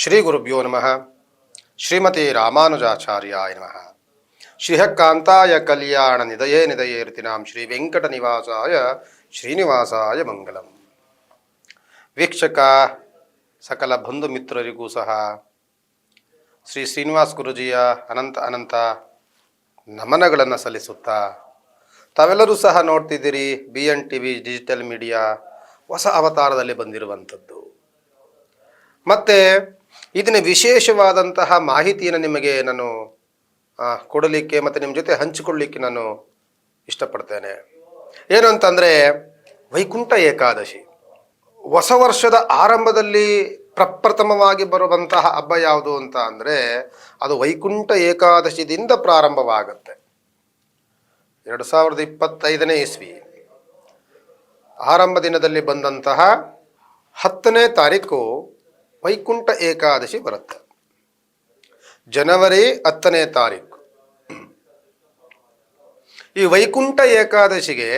ಶ್ರೀ ಗುರುಭ್ಯೋ ನಮಃ. ಶ್ರೀಮತಿ ರಾಮಾನುಜಾಚಾರ್ಯಾಯ ನಮಃ. ಶ್ರೀಹಕಾಂತಾಯ ಕಲ್ಯಾಣ ನಿದಯೇ ನಿದಯೇರ್ತಿನಾಂ ಶ್ರೀ ವೆಂಕಟ ನಿವಾಸಾಯ ಶ್ರೀನಿವಾಸಾಯ ಮಂಗಲಂ. ವೀಕ್ಷಕ ಸಕಲ ಬಂಧು ಮಿತ್ರರಿಗೂ ಸಹ ಶ್ರೀ ಶ್ರೀನಿವಾಸ್ ಗುರುಜಿಯ ಅನಂತ ಅನಂತ ನಮನಗಳನ್ನು ಸಲ್ಲಿಸುತ್ತಾ ತಾವೆಲ್ಲರೂ ಸಹ ನೋಡ್ತಿದ್ದೀರಿ B N T V digital media ಹೊಸ ಅವತಾರದಲ್ಲಿ ಬಂದಿರುವಂಥದ್ದು. ಮತ್ತು ಇದನ್ನ ವಿಶೇಷವಾದಂತಹ ಮಾಹಿತಿಯನ್ನು ನಿಮಗೆ ನಾನು ಕೊಡಲಿಕ್ಕೆ ಮತ್ತು ನಿಮ್ಮ ಜೊತೆ ಹಂಚಿಕೊಳ್ಳಲಿಕ್ಕೆ ನಾನು ಇಷ್ಟಪಡ್ತೇನೆ. ಏನು ಅಂತಂದರೆ, ವೈಕುಂಠ ಏಕಾದಶಿ. ಹೊಸ ವರ್ಷದ ಆರಂಭದಲ್ಲಿ ಪ್ರಪ್ರಥಮವಾಗಿ ಬರುವಂತಹ ಹಬ್ಬ ಯಾವುದು ಅಂತ ಅಂದರೆ, ಅದು ವೈಕುಂಠ ಏಕಾದಶಿದಿಂದ ಪ್ರಾರಂಭವಾಗುತ್ತೆ. ಎರಡು ಸಾವಿರದ ಇಪ್ಪತ್ತೈದನೇ ಇಸ್ವಿ. ಆರಂಭ ದಿನದಲ್ಲಿ ಬಂದಂತಹ ಹತ್ತನೇ ತಾರೀಕು ವೈಕುಂಠ ಏಕಾದಶಿ ಬರುತ್ತೆ. ಜನವರಿ ಹತ್ತನೇ ತಾರೀಕು. ಈ ವೈಕುಂಠ ಏಕಾದಶಿಗೆ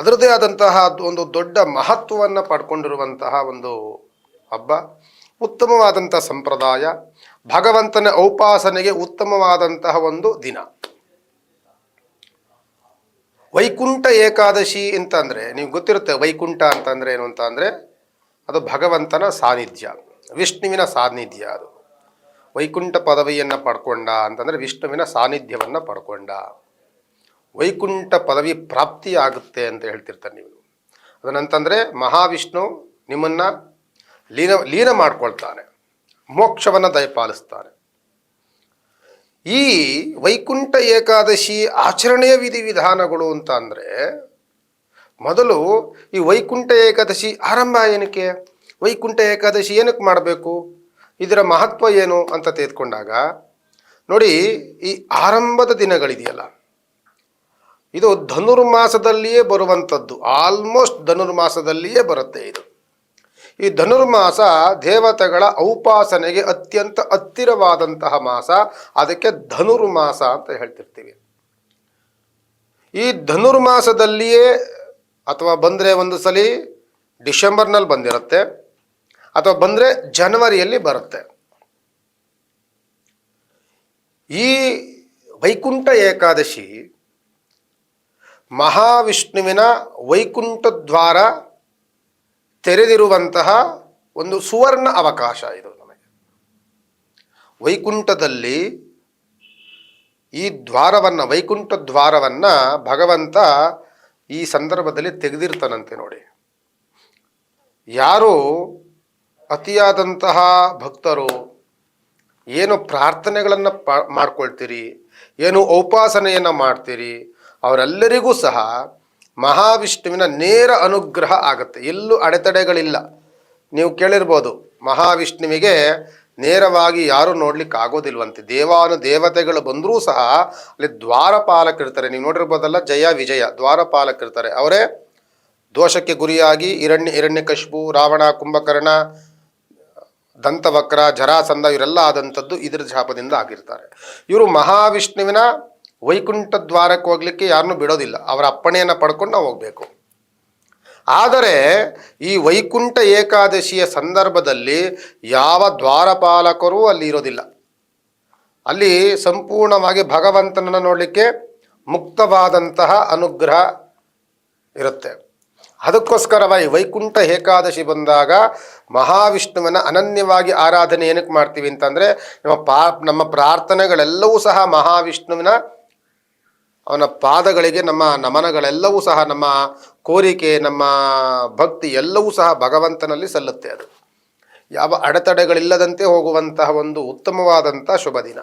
ಅದರದೇ ಆದಂತಹ ಒಂದು ದೊಡ್ಡ ಮಹತ್ವವನ್ನು ಪಡ್ಕೊಂಡಿರುವಂತಹ ಒಂದು ಹಬ್ಬ, ಉತ್ತಮವಾದಂಥ ಸಂಪ್ರದಾಯ, ಭಗವಂತನ ಔಪಾಸನೆಗೆ ಉತ್ತಮವಾದಂತಹ ಒಂದು ದಿನ. ವೈಕುಂಠ ಏಕಾದಶಿ ಅಂತಂದರೆ ನೀವು ಗೊತ್ತಿರುತ್ತೆ ವೈಕುಂಠ ಅಂತಂದರೆ ಏನು ಅಂತ ಅಂದರೆ ಅದು ಭಗವಂತನ ಸಾನ್ನಿಧ್ಯ. ವಿಷ್ಣುವಿನ ಸಾನ್ನಿಧ್ಯ ಅದು. ವೈಕುಂಠ ಪದವಿಯನ್ನು ಪಡ್ಕೊಂಡ ಅಂತಂದರೆ ವಿಷ್ಣುವಿನ ಸಾನ್ನಿಧ್ಯವನ್ನು ಪಡ್ಕೊಂಡ. ವೈಕುಂಠ ಪದವಿ ಪ್ರಾಪ್ತಿಯಾಗುತ್ತೆ ಅಂತ ಹೇಳ್ತಿರ್ತಾರೆ ನೀವು. ಅದನ್ನಂತಂದರೆ ಮಹಾವಿಷ್ಣು ನಿಮ್ಮನ್ನು ಲೀನ ಲೀನ ಮಾಡ್ಕೊಳ್ತಾನೆ. ಮೋಕ್ಷವನ್ನು ದಯಪಾಲಿಸ್ತಾನೆ. ಈ ವೈಕುಂಠ ಏಕಾದಶಿ ಆಚರಣೆಯ ವಿಧಿವಿಧಾನಗಳು ಅಂತ ಅಂದರೆ ಮೊದಲು ಈ ವೈಕುಂಠ ಏಕಾದಶಿ ಆರಂಭ ಏನಕ್ಕೆ? ವೈಕುಂಠ ಏಕಾದಶಿ ಏನಕ್ಕೆ ಮಾಡಬೇಕು? ಇದರ ಮಹತ್ವ ಏನು ಅಂತ ತೆಗೆದುಕೊಂಡಾಗ, ನೋಡಿ ಈ ಆರಂಭದ ದಿನಗಳಿದೆಯಲ್ಲ, ಇದು ಧನುರ್ಮಾಸದಲ್ಲಿಯೇ ಬರುವಂಥದ್ದು. ಆಲ್ಮೋಸ್ಟ್ ಧನುರ್ಮಾಸದಲ್ಲಿಯೇ ಬರುತ್ತೆ ಇದು. ಈ ಧನುರ್ಮಾಸ ದೇವತೆಗಳ ಔಪಾಸನೆಗೆ ಅತ್ಯಂತ ಹತ್ತಿರವಾದಂತಹ ಮಾಸ. ಅದಕ್ಕೆ ಧನುರ್ಮಾಸ ಅಂತ ಹೇಳ್ತಿರ್ತೀವಿ. ಈ ಧನುರ್ಮಾಸದಲ್ಲಿಯೇ ಅಥವಾ ಬಂದರೆ ಒಂದು ಸಲ ಡಿಸೆಂಬರ್ನಲ್ಲಿ ಬಂದಿರುತ್ತೆ, ಅಥವಾ ಬಂದರೆ ಜನವರಿಯಲ್ಲಿ ಬರುತ್ತೆ. ಈ ವೈಕುಂಠ ಏಕಾದಶಿ ಮಹಾವಿಷ್ಣುವಿನ ವೈಕುಂಠ ದ್ವಾರ ತೆರೆದಿರುವಂತಹ ಒಂದು ಸುವರ್ಣ ಅವಕಾಶ ಇದು ನಮಗೆ. ವೈಕುಂಠದಲ್ಲಿ ಈ ದ್ವಾರವನ್ನು, ವೈಕುಂಠ ದ್ವಾರವನ್ನು ಭಗವಂತ ಈ ಸಂದರ್ಭದಲ್ಲಿ ತೆಗೆದಿರ್ತಾನಂತೆ ನೋಡಿ. ಯಾರು ಅತಿಯಾದಂತಹ ಭಕ್ತರು, ಏನು ಪ್ರಾರ್ಥನೆಗಳನ್ನು ಪಾ, ಮಾಡ್ಕೊಳ್ತೀರಿ, ಏನು ಉಪಾಸನೆಯನ್ನು ಮಾಡ್ತೀರಿ, ಅವರೆಲ್ಲರಿಗೂ ಸಹ ಮಹಾವಿಷ್ಣುವಿನ ನೇರ ಅನುಗ್ರಹ ಆಗುತ್ತೆ. ಎಲ್ಲೂ ಅಡೆತಡೆಗಳಿಲ್ಲ. ನೀವು ಕೇಳಿರ್ಬೋದು, ಮಹಾವಿಷ್ಣುವಿಗೆ ನೇರವಾಗಿ ಯಾರೂ ನೋಡ್ಲಿಕ್ಕೆ ಆಗೋದಿಲ್ವಂತೆ ದೇವಾನು ದೇವತೆಗಳು ಬಂದರೂ ಸಹ ಅಲ್ಲಿ ದ್ವಾರಪಾಲಕರಿರ್ತಾರೆ. ನೀವು ನೋಡಿರ್ಬೋದಲ್ಲ, ಜಯ ವಿಜಯ, ದ್ವಾರಪಾಲಕರಿರ್ತಾರೆ. ಅವರೇ ದೋಷಕ್ಕೆ ಗುರಿಯಾಗಿ ಇರಣ್ಯ ಇರಣ್ಯ ಹಿರಣ್ಯಕಶಿಪು ರಾವಣ, ಕುಂಭಕರ್ಣ, ದಂತವಕ್ರ, ಜರಾಸಂಧ, ಇವರೆಲ್ಲ ಆದಂಥದ್ದು ಇದರ ಶಾಪದಿಂದ ಆಗಿರ್ತಾರೆ. ಇವರು ಮಹಾವಿಷ್ಣುವಿನ ವೈಕುಂಠ ದ್ವಾರಕ್ಕೆ ಹೋಗ್ಲಿಕ್ಕೆ ಯಾರನ್ನೂ ಬಿಡೋದಿಲ್ಲ. ಅವರ ಅಪ್ಪಣೆಯನ್ನು ಪಡ್ಕೊಂಡು ನಾವು ಹೋಗಬೇಕು. ಆದರೆ ಈ ವೈಕುಂಠ ಏಕಾದಶಿಯ ಸಂದರ್ಭದಲ್ಲಿ ಯಾವ ದ್ವಾರಪಾಲಕರೂ ಅಲ್ಲಿ ಇರೋದಿಲ್ಲ. ಅಲ್ಲಿ ಸಂಪೂರ್ಣವಾಗಿ ಭಗವಂತನನ್ನು ನೋಡಲಿಕ್ಕೆ ಮುಕ್ತವಾದಂತಹ ಅನುಗ್ರಹ ಇರುತ್ತೆ. ಅದಕ್ಕೋಸ್ಕರವಾಗಿ ವೈಕುಂಠ ಏಕಾದಶಿ ಬಂದಾಗ ಮಹಾವಿಷ್ಣುವಿನ ಅನನ್ಯವಾಗಿ ಆರಾಧನೆ ಏನಕ್ಕೆ ಮಾಡ್ತೀವಿ ಅಂತಂದರೆ, ನಮ್ಮ ಪಾ ನಮ್ಮ ಪ್ರಾರ್ಥನೆಗಳೆಲ್ಲವೂ ಸಹ ಮಹಾವಿಷ್ಣುವಿನ ಅವನ ಪಾದಗಳಿಗೆ ನಮ್ಮ ನಮನಗಳೆಲ್ಲವೂ ಸಹ ನಮ್ಮ ಕೋರಿಕೆ, ನಮ್ಮ ಭಕ್ತಿ ಎಲ್ಲವೂ ಸಹ ಭಗವಂತನಲ್ಲಿ ಸಲ್ಲುತ್ತೆ ಅದು. ಯಾವ ಅಡೆತಡೆಗಳಿಲ್ಲದಂತೆ ಹೋಗುವಂತಹ ಒಂದು ಉತ್ತಮವಾದಂಥ ಶುಭ ದಿನ.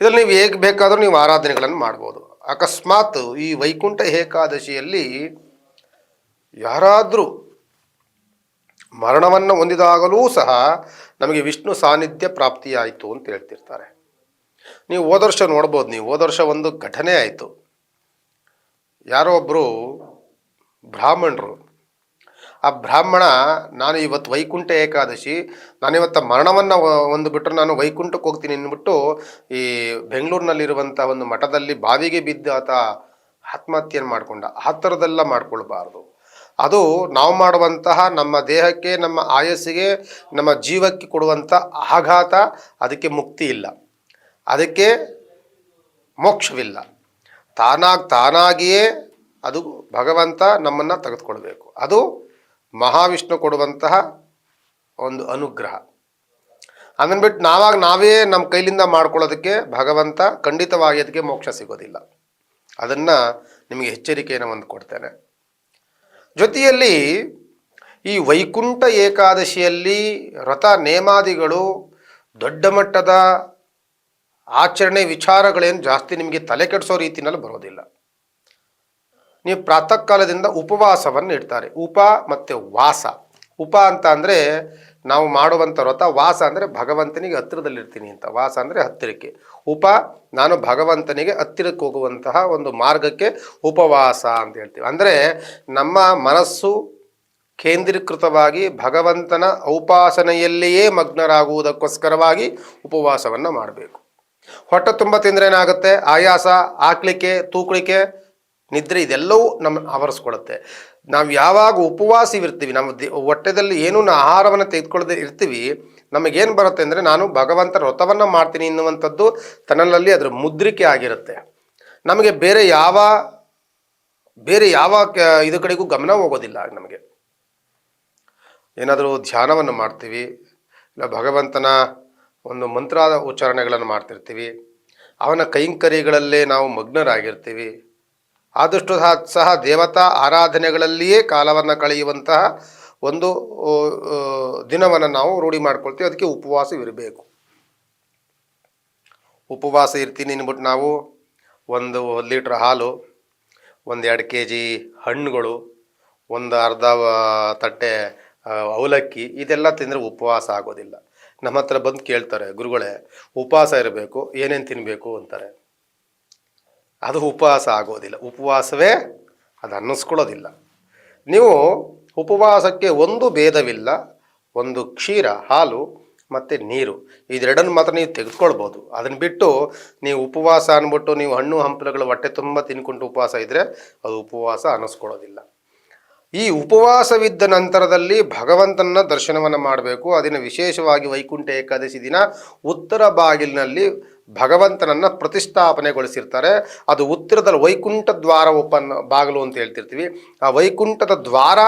ಇದರಲ್ಲಿ ನೀವು ಹೇಗೆ ಬೇಕಾದರೂ ನೀವು ಆರಾಧನೆಗಳನ್ನು ಮಾಡ್ಬೋದು. ಅಕಸ್ಮಾತ್ ಈ ವೈಕುಂಠ ಏಕಾದಶಿಯಲ್ಲಿ ಯಾರಾದರೂ ಮರಣವನ್ನು ಹೊಂದಿದಾಗಲೂ ಸಹ ನಮಗೆ ವಿಷ್ಣು ಸಾನ್ನಿಧ್ಯ ಪ್ರಾಪ್ತಿಯಾಯಿತು ಅಂತ ಹೇಳ್ತಿರ್ತಾರೆ. ನೀವು ಹೋದ ವರ್ಷ ನೋಡ್ಬೋದು, ನೀವು ಹೋದ ವರ್ಷ ಒಂದು ಘಟನೆ ಆಯಿತು. ಯಾರೋ ಒಬ್ಬರು ಬ್ರಾಹ್ಮಣರು. ಆ ಬ್ರಾಹ್ಮಣ, ನಾನು ಇವತ್ತು ವೈಕುಂಠ ಏಕಾದಶಿ ನಾನಿವತ್ತು ಮರಣವನ್ನು ಒಂದು ಬಿಟ್ಟರೆ ನಾನು ವೈಕುಂಠಕ್ಕೆ ಹೋಗ್ತೀನಿ ಅಂದ್ಬಿಟ್ಟು ಈ ಬೆಂಗಳೂರಿನಲ್ಲಿರುವಂಥ ಒಂದು ಮಠದಲ್ಲಿ ಬಾವಿಗೆ ಬಿದ್ದು ಆತ ಆತ್ಮಹತ್ಯೆಯನ್ನು ಮಾಡಿಕೊಂಡ. ಆ ಥರದೆಲ್ಲ ಮಾಡ್ಕೊಳ್ಬಾರ್ದು. ಅದು ನಾವು ಮಾಡುವಂತಹ ನಮ್ಮ ದೇಹಕ್ಕೆ, ನಮ್ಮ ಆಯಸ್ಸಿಗೆ, ನಮ್ಮ ಜೀವಕ್ಕೆ ಕೊಡುವಂಥ ಆಘಾತ, ಅದಕ್ಕೆ ಮುಕ್ತಿ ಇಲ್ಲ. ಅದಕ್ಕೆ ಮೋಕ್ಷವಿಲ್ಲ. ತಾನಾಗಿ ತಾನಾಗಿಯೇ ಅದು ಭಗವಂತ ನಮ್ಮನ್ನು ತೆಗೆದುಕೊಳ್ಬೇಕು. ಅದು ಮಹಾವಿಷ್ಣು ಕೊಡುವಂತಹ ಒಂದು ಅನುಗ್ರಹ. ಅದನ್ನು ಬಿಟ್ಟು ನಾವಾಗ ನಾವೇ ನಮ್ಮ ಕೈಲಿಂದ ಮಾಡ್ಕೊಳ್ಳೋದಕ್ಕೆ ಭಗವಂತ ಖಂಡಿತವಾಗಿ ಅದಕ್ಕೆ ಮೋಕ್ಷ ಸಿಗೋದಿಲ್ಲ. ಅದನ್ನು ನಿಮಗೆ ಎಚ್ಚರಿಕೆಯನ್ನು ಒಂದು ಕೊಡ್ತೇನೆ. ಜೊತೆಯಲ್ಲಿ ಈ ವೈಕುಂಠ ಏಕಾದಶಿಯಲ್ಲಿ ವ್ರತ ನೇಮಾದಿಗಳು ದೊಡ್ಡ ಮಟ್ಟದ ಆಚರಣೆ ವಿಚಾರಗಳೇನು ಜಾಸ್ತಿ ನಿಮಗೆ ತಲೆ ಕೆಡಿಸೋ ರೀತಿಯಲ್ಲಿ ಬರೋದಿಲ್ಲ. ನೀವು ಪ್ರಾತಃ ಕಾಲದಿಂದ ಉಪವಾಸವನ್ನು ಇಡ್ತಾರೆ. ಉಪ ಮತ್ತು ವಾಸ. ಉಪ ಅಂತ ಅಂದರೆ ನಾವು ಮಾಡುವಂಥ ವ್ರತ, ವಾಸ ಅಂದರೆ ಭಗವಂತನಿಗೆ ಹತ್ತಿರದಲ್ಲಿರ್ತೀನಿ ಅಂತ. ವಾಸ ಅಂದರೆ ಹತ್ತಿರಕ್ಕೆ. ಉಪ, ನಾನು ಭಗವಂತನಿಗೆ ಹತ್ತಿರಕ್ಕೆ ಹೋಗುವಂತಹ ಒಂದು ಮಾರ್ಗಕ್ಕೆ ಉಪವಾಸ ಅಂತ ಹೇಳ್ತೀವಿ. ಅಂದರೆ ನಮ್ಮ ಮನಸ್ಸು ಕೇಂದ್ರೀಕೃತವಾಗಿ ಭಗವಂತನ ಔಪಾಸನೆಯಲ್ಲಿಯೇ ಮಗ್ನರಾಗುವುದಕ್ಕೋಸ್ಕರವಾಗಿ ಉಪವಾಸವನ್ನು ಮಾಡಬೇಕು. ಹೊಟ್ಟೆ ತುಂಬ ತಿಂದರೆ ಏನಾಗುತ್ತೆ? ಆಯಾಸ ಹಾಕ್ಲಿಕ್ಕೆ ತೂಕಳಿಕೆ, ನಿದ್ರೆ ಇದೆಲ್ಲವೂ ನಮ್ಮ ಆವರಿಸ್ಕೊಳ್ಳುತ್ತೆ ನಾವು ಯಾವಾಗ ಉಪವಾಸವಿರ್ತೀವಿ ನಮ್ಮ ದಿ, ಹೊಟ್ಟೆದಲ್ಲಿ ಏನು ಆಹಾರವನ್ನು ತೆಗೆದುಕೊಳ್ಳದೆ ಇರ್ತೀವಿ, ನಮಗೇನು ಬರುತ್ತೆ ಅಂದರೆ ನಾನು ಭಗವಂತ ವ್ರತವನ್ನು ಮಾಡ್ತೀನಿ ಎನ್ನುವಂಥದ್ದು ತನ್ನಲ್ಲಿ ಅದರ ಮುದ್ರಿಕೆ ಆಗಿರುತ್ತೆ. ನಮಗೆ ಬೇರೆ ಯಾವ ಬೇರೆ ಯಾವ ಇದು ಕಡೆಗೂ ಗಮನ ಹೋಗೋದಿಲ್ಲ ನಮಗೆ. ಏನಾದರೂ ಧ್ಯಾನವನ್ನು ಮಾಡ್ತೀವಿ, ಇಲ್ಲ ಭಗವಂತನ ಒಂದು ಮಂತ್ರದ ಉಚ್ಚಾರಣೆಗಳನ್ನು ಮಾಡ್ತಿರ್ತೀವಿ. ಅವನ ಕೈಂಕರ್ಯಗಳಲ್ಲೇ ನಾವು ಮಗ್ನರಾಗಿರ್ತೀವಿ. ಆದಷ್ಟು ಸಹ ಸಹ ದೇವತಾ ಆರಾಧನೆಗಳಲ್ಲಿಯೇ ಕಾಲವನ್ನು ಕಳೆಯುವಂತಹ ಒಂದು ದಿನವನ್ನು ನಾವು ರೂಢಿ ಮಾಡ್ಕೊಳ್ತೀವಿ. ಅದಕ್ಕೆ ಉಪವಾಸ ಇರಬೇಕು ಉಪವಾಸ ಇರ್ತೀನಿ ಅಂದ್ಬಿಟ್ಟು ನಾವು ಒಂದು ಲೀಟ್ರ್ ಹಾಲು ಒಂದು ಎರಡು ಕೆ ಜಿ ಹಣ್ಣುಗಳು, ಒಂದು ಅರ್ಧ ತಟ್ಟೆ ಅವಲಕ್ಕಿ, ಇದೆಲ್ಲ ತಿಂದರೆ ಉಪವಾಸ ಆಗೋದಿಲ್ಲ. ನಮ್ಮ ಹತ್ರ ಬಂದು ಕೇಳ್ತಾರೆ, ಗುರುಗಳೇ, ಉಪವಾಸ ಇರಬೇಕು, ಏನೇನು ತಿನ್ನಬೇಕು ಅಂತಾರೆ. ಅದು ಉಪವಾಸ ಆಗೋದಿಲ್ಲ. ಉಪವಾಸವೇ ಅದು ಅನ್ನಿಸ್ಕೊಳ್ಳೋದಿಲ್ಲ. ನೀವು ಉಪವಾಸಕ್ಕೆ ಒಂದು ಭೇದವಿಲ್ಲ, ಒಂದು ಕ್ಷೀರ, ಹಾಲು ಮತ್ತು ನೀರು. ಇದೆರಡನ್ನು ಮಾತ್ರ ನೀವು ತೆಗೆದುಕೊಳ್ಬೋದು. ಅದನ್ನು ಬಿಟ್ಟು ನೀವು ಉಪವಾಸ ಅಂದ್ಬಿಟ್ಟು ನೀವು ಹಣ್ಣು, ಹಂಪಲುಗಳು, ಹೊಟ್ಟೆ ತುಂಬ ತಿನ್ಕೊಂಡು ಉಪವಾಸ ಇದ್ದರೆ ಅದು ಉಪವಾಸ ಅನ್ನಿಸ್ಕೊಳ್ಳೋದಿಲ್ಲ. ಈ ಉಪವಾಸವಿದ್ದ ನಂತರದಲ್ಲಿ ಭಗವಂತನ ದರ್ಶನವನ್ನು ಮಾಡಬೇಕು. ಅದನ್ನು ವಿಶೇಷವಾಗಿ ವೈಕುಂಠ ಏಕಾದಶಿ ದಿನ ಉತ್ತರ ಬಾಗಿಲಿನಲ್ಲಿ ಭಗವಂತನನ್ನು ಪ್ರತಿಷ್ಠಾಪನೆಗೊಳಿಸಿರ್ತಾರೆ. ಅದು ಉತ್ತರದಲ್ಲಿ ವೈಕುಂಠ ದ್ವಾರ ಓಪನ್ ಬಾಗಿಲು ಅಂತ ಹೇಳ್ತಿರ್ತೀವಿ. ಆ ವೈಕುಂಠದ ದ್ವಾರ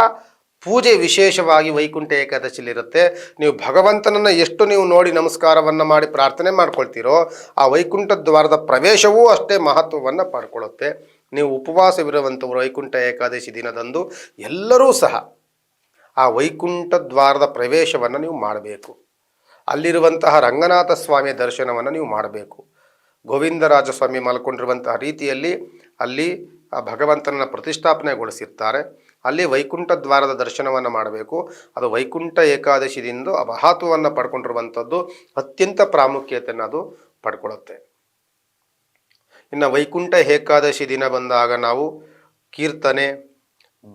ಪೂಜೆ ವಿಶೇಷವಾಗಿ ವೈಕುಂಠ ಏಕಾದಶಿಯಲ್ಲಿರುತ್ತೆ. ನೀವು ಭಗವಂತನನ್ನು ಎಷ್ಟು ನೀವು ನೋಡಿ ನಮಸ್ಕಾರವನ್ನು ಮಾಡಿ ಪ್ರಾರ್ಥನೆ ಮಾಡ್ಕೊಳ್ತೀರೋ ಆ ವೈಕುಂಠ ದ್ವಾರದ ಪ್ರವೇಶವೂ ಅಷ್ಟೇ ಮಹತ್ವವನ್ನು ಪಡ್ಕೊಳ್ಳುತ್ತೆ ನೀವು ಉಪವಾಸವಿರುವಂಥ ವೈಕುಂಠ ಏಕಾದಶಿ ದಿನದಂದು ಎಲ್ಲರೂ ಸಹ ಆ ವೈಕುಂಠ ದ್ವಾರದ ಪ್ರವೇಶವನ್ನು ನೀವು ಮಾಡಬೇಕು. ಅಲ್ಲಿರುವಂತಹ ರಂಗನಾಥ ಸ್ವಾಮಿಯ ದರ್ಶನವನ್ನು ನೀವು ಮಾಡಬೇಕು. ಗೋವಿಂದರಾಜ ಸ್ವಾಮಿ ಮಲ್ಕೊಂಡಿರುವಂತಹ ರೀತಿಯಲ್ಲಿ ಅಲ್ಲಿ ಆ ಭಗವಂತನನ್ನು ಪ್ರತಿಷ್ಠಾಪನೆಗೊಳಿಸಿರ್ತಾರೆ. ಅಲ್ಲಿ ವೈಕುಂಠ ದ್ವಾರದ ದರ್ಶನವನ್ನು ಮಾಡಬೇಕು. ಅದು ವೈಕುಂಠ ಏಕಾದಶಿದಿಂದ ಆ ಮಹತ್ವವನ್ನು ಪಡ್ಕೊಂಡಿರುವಂಥದ್ದು ಅತ್ಯಂತ ಪ್ರಾಮುಖ್ಯತೆಯನ್ನು ಅದು ಪಡ್ಕೊಳ್ಳುತ್ತೆ ಇನ್ನು ವೈಕುಂಠ ಏಕಾದಶಿ ದಿನ ಬಂದಾಗ ನಾವು ಕೀರ್ತನೆ,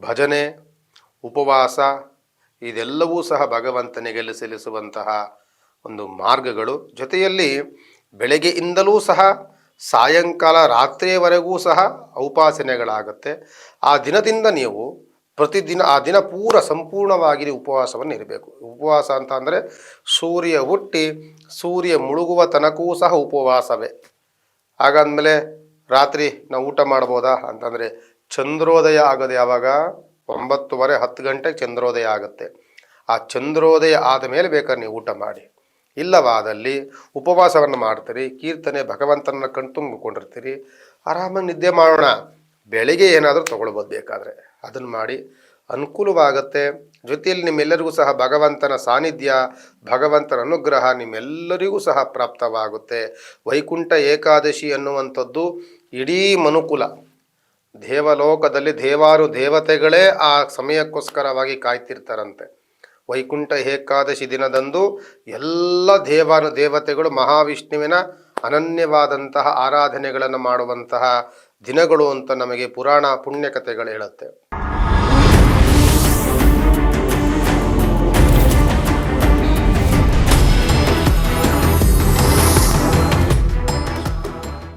ಭಜನೆ, ಉಪವಾಸ, ಇದೆಲ್ಲವೂ ಸಹ ಭಗವಂತನಿಗೆ ಸಲ್ಲಿಸುವಂತಹ ಒಂದು ಮಾರ್ಗಗಳು. ಜೊತೆಯಲ್ಲಿ ಬೆಳಗ್ಗೆಯಿಂದಲೂ ಸಹ ಸಾಯಂಕಾಲ ರಾತ್ರಿಯವರೆಗೂ ಸಹ ಉಪಾಸನೆಗಳಾಗುತ್ತೆ ಆ ದಿನದಿಂದ ನೀವು ಪ್ರತಿದಿನ, ಆ ದಿನ ಪೂರ ಸಂಪೂರ್ಣವಾಗಿ ಉಪವಾಸವನ್ನು ಇರಬೇಕು. ಉಪವಾಸ ಅಂತ ಅಂದರೆ ಸೂರ್ಯ ಹುಟ್ಟಿ, ಸೂರ್ಯ ಮುಳುಗುವ ತನಕವೂ ಸಹ ಉಪವಾಸವೇ. ಹಾಗಾದ್ಮೇಲೆ ರಾತ್ರಿ ನಾವು ಊಟ ಮಾಡ್ಬೋದಾ? ಅಂತಂದರೆ ಚಂದ್ರೋದಯ ಆಗೋದು ಯಾವಾಗ ಒಂಬತ್ತುವರೆ ಹತ್ತು ಗಂಟೆಗೆ ಚಂದ್ರೋದಯ ಆಗುತ್ತೆ. ಆ ಚಂದ್ರೋದಯ ಆದ ಮೇಲೆ ಬೇಕಾದ್ರೆ ನೀವು ಊಟ ಮಾಡಿ. ಇಲ್ಲವಾದಲ್ಲಿ ಉಪವಾಸವನ್ನು ಮಾಡ್ತೀರಿ, ಕೀರ್ತನೆ ಭಗವಂತನ ಕಣ್ತುಂಬಿಕೊಂಡಿರ್ತೀರಿ ಆರಾಮಾಗಿ ನಿದ್ದೆ ಮಾಡೋಣ. ಬೆಳಿಗ್ಗೆ ಏನಾದರೂ ತೊಗೊಳ್ಬೋದು ಬೇಕಾದರೆ. ಅದನ್ನು ಮಾಡಿ ಅನುಕೂಲವಾಗುತ್ತೆ. ಜೊತೆಯಲ್ಲಿ ನಿಮ್ಮೆಲ್ಲರಿಗೂ ಸಹ ಭಗವಂತನ ಸಾನ್ನಿಧ್ಯ, ಭಗವಂತನ ಅನುಗ್ರಹ ನಿಮ್ಮೆಲ್ಲರಿಗೂ ಸಹ ಪ್ರಾಪ್ತವಾಗುತ್ತೆ. ವೈಕುಂಠ ಏಕಾದಶಿ ಅನ್ನುವಂಥದ್ದು ಇಡೀ ಮನುಕುಲ. ದೇವಲೋಕದಲ್ಲಿ ದೇವಾರು ದೇವತೆಗಳೇ ಆ ಸಮಯಕ್ಕೋಸ್ಕರವಾಗಿ ಕಾಯ್ತಿರ್ತಾರಂತೆ. ವೈಕುಂಠ ಏಕಾದಶಿ ದಿನದಂದು ಎಲ್ಲ ದೇವಾನು ದೇವತೆಗಳು ಮಹಾವಿಷ್ಣುವಿನ ಅನನ್ಯವಾದಂತಹ ಆರಾಧನೆಗಳನ್ನು ಮಾಡುವಂತಹ ದಿನಗಳು ಅಂತ ನಮಗೆ ಪುರಾಣ ಪುಣ್ಯಕಥೆಗಳು ಹೇಳುತ್ತೆ.